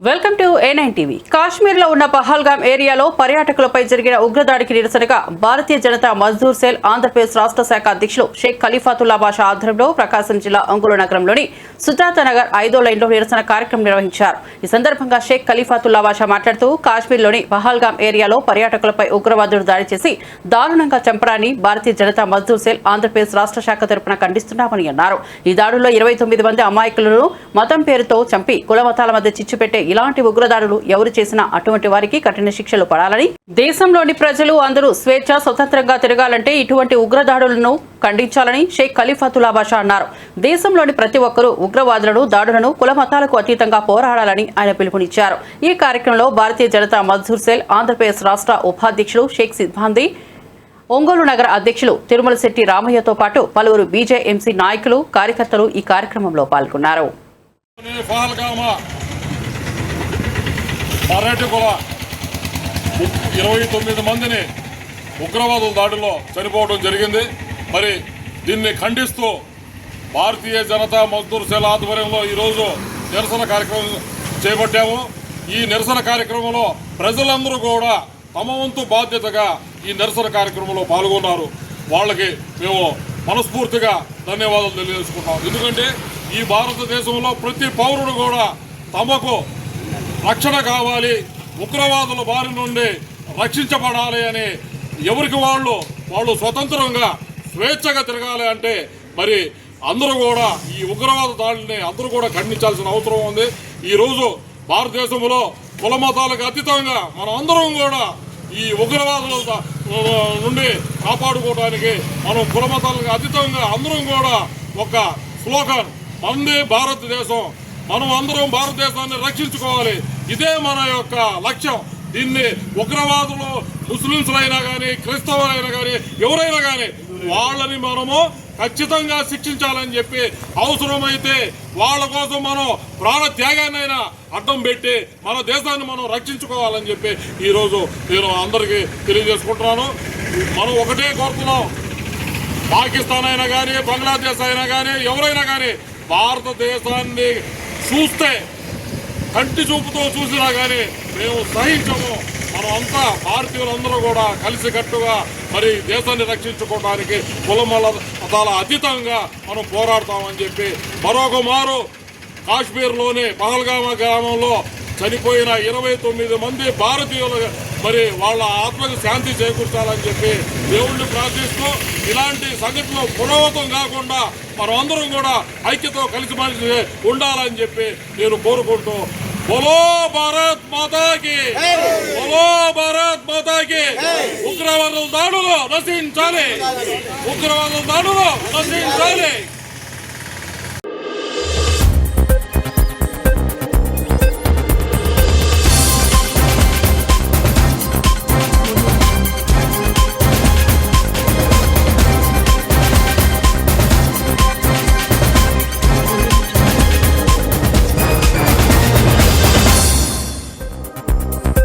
Welcome to A TV కాశ్మీర్లో ఉన్న పహల్గామ్ ఏరియాలో పర్యాటకులపై జరిగిన ఉగ్రదాడికి నిరసనగా భారతీయ జనతా మజ్దూర్ సెల్ ఆంధ్రప్రదేశ్ రాష్ట్ర శాఖ అధ్యక్షులు షేక్ ఖలీఫాతుల్లా బాషా ఆధ్వర్యంలో ప్రకాశం జిల్లా అంగుల నగరంలోని సుజాత నగర్ ఐదో లైన్లో నిరసన కార్యక్రమం నిర్వహించారు. ఈ సందర్భంగా షేక్ ఖలీఫాతుల్లా బాషా మాట్లాడుతూ కాశ్మీర్లోని పహల్గామ్ ఏరియాలో పర్యాటకులపై ఉగ్రవాదులు దాడి చేసి దారుణంగా చంపడాన్ని భారతీయ జనతా మజ్దూర్ సెల్ ఆంధ్రప్రదేశ్ రాష్ట్ర శాఖ తరపున ఖండిస్తున్నామని అన్నారు. ఈ దాడుల్లో ఇరవై తొమ్మిది మంది అమాయకులను మతం పేరుతో చంపి కులమతాల మధ్య చిచ్చు పెట్టే ఇలాంటి ఉగ్రదాడులు ఎవరు చేసినా అటువంటి వారికి కఠిన శిక్షలు పడాలని. దేశంలోని ప్రజలు అందరూ స్వేచ్ఛ స్వతంత్రంగా తిరగాలంటే ఇటువంటి ఉగ్రదాడులను ఖండించాలని షేక్ ఖలీఫాతుల్లా బాషా అన్నారు. దేశంలోని ప్రతి ఒక్కరూ ఉగ్రవాదులను దాడులను కుల మతాలకు అతీతంగా పోరాడాలని ఆయన పిలుపునిచ్చారు. ఈ కార్యక్రమంలో భారతీయ జనతా మజ్దూర్ సెల్ ఆంధ్రప్రదేశ్ రాష్ట్ర ఉపాధ్యక్షులు షేక్ సిద్ధాంతి ఒంగోలు నగర అధ్యక్షులు తిరుమల శెట్టి రామయ్యతో పాటు పలువురు బీజేఎంసీ నాయకులు కార్యకర్తలు ఈ కార్యక్రమంలో పాల్గొన్నారు. పాల్గామ పర్యాటకుల ఇరవై తొమ్మిది మందిని ఉగ్రవాదుల దాడిలో చనిపోవడం జరిగింది. మరి దీన్ని ఖండిస్తూ భారతీయ జనతా మజ్దూర్ సేల ఆధ్వర్యంలో ఈరోజు నిరసన కార్యక్రమం చేపట్టాము. ఈ నిరసన కార్యక్రమంలో ప్రజలందరూ కూడా తమ వంతు బాధ్యతగా ఈ నిరసన కార్యక్రమంలో పాల్గొన్నారు. వాళ్ళకి మేము మనస్ఫూర్తిగా ధన్యవాదాలు తెలియజేసుకుంటాం ఎందుకంటే ఈ భారతదేశంలో ప్రతి పౌరుడు కూడా తమకు రక్షణ కావాలి. ఉగ్రవాదుల బారి నుండి రక్షించబడాలి అని ఎవరికి వాళ్ళు వాళ్ళు స్వతంత్రంగా స్వేచ్ఛగా తిరగాలి అంటే మరి అందరూ కూడా ఈ ఉగ్రవాద దాడిని అందరూ కూడా ఖండించాల్సిన అవసరం ఉంది. ఈరోజు భారతదేశంలో కుల మతాలకు అతీతంగా మనం అందరం కూడా ఈ ఉగ్రవాదుల నుండి కాపాడుకోవడానికి మనం కుల మతాలకు అతీతంగా అందరం కూడా ఒక స్లోగన్ మంది భారతదేశం మనం అందరం భారతదేశాన్ని రక్షించుకోవాలి. ఇదే మన యొక్క లక్ష్యం. దీన్ని ఉగ్రవాదులు ముస్లింస్లైనా కానీ క్రైస్తవులైనా కానీ ఎవరైనా కానీ వాళ్ళని మనము ఖచ్చితంగా శిక్షించాలని చెప్పి అవసరమైతే వాళ్ళ కోసం మనం ప్రాణ త్యాగాన్నైనా అడ్డం పెట్టి మన దేశాన్ని మనం రక్షించుకోవాలని చెప్పి ఈరోజు నేను అందరికీ తెలియజేసుకుంటున్నాను. మనం ఒకటే కోరుతున్నాం. పాకిస్తాన్ అయినా కానీ బంగ్లాదేశ్ అయినా కానీ ఎవరైనా కానీ భారతదేశాన్ని చూస్తే కంటి చూపుతో చూసినా కానీ మేము సహించము. మనం అంతా భారతీయులందరూ కూడా కలిసికట్టుగా మరి దేశాన్ని రక్షించుకోవడానికి కులమల మతాల అతీతంగా మనం పోరాడతామని చెప్పి మరొక మారు కాశ్మీర్లోని పహల్గామ గ్రామంలో చనిపోయిన ఇరవై తొమ్మిది మంది భారతీయులు మరి వాళ్ళ ఆత్మకు శాంతి చేకూర్చాలని చెప్పి దేవుణ్ణి ప్రార్థిస్తూ ఇలాంటి సంఘటనలు పునరావృతం కాకుండా మనమందరం కూడా ఐక్యతో కలిసిమెలిసి ఉండాలని చెప్పి నేను కోరుకుంటూ బోలో భారత్ మాతాకి బోలో భారత్ మాతాకి ఉగ్రవాదుల దాడులు నశించాలి. ఉగ్రవాదుల దాడులు నశించాలి.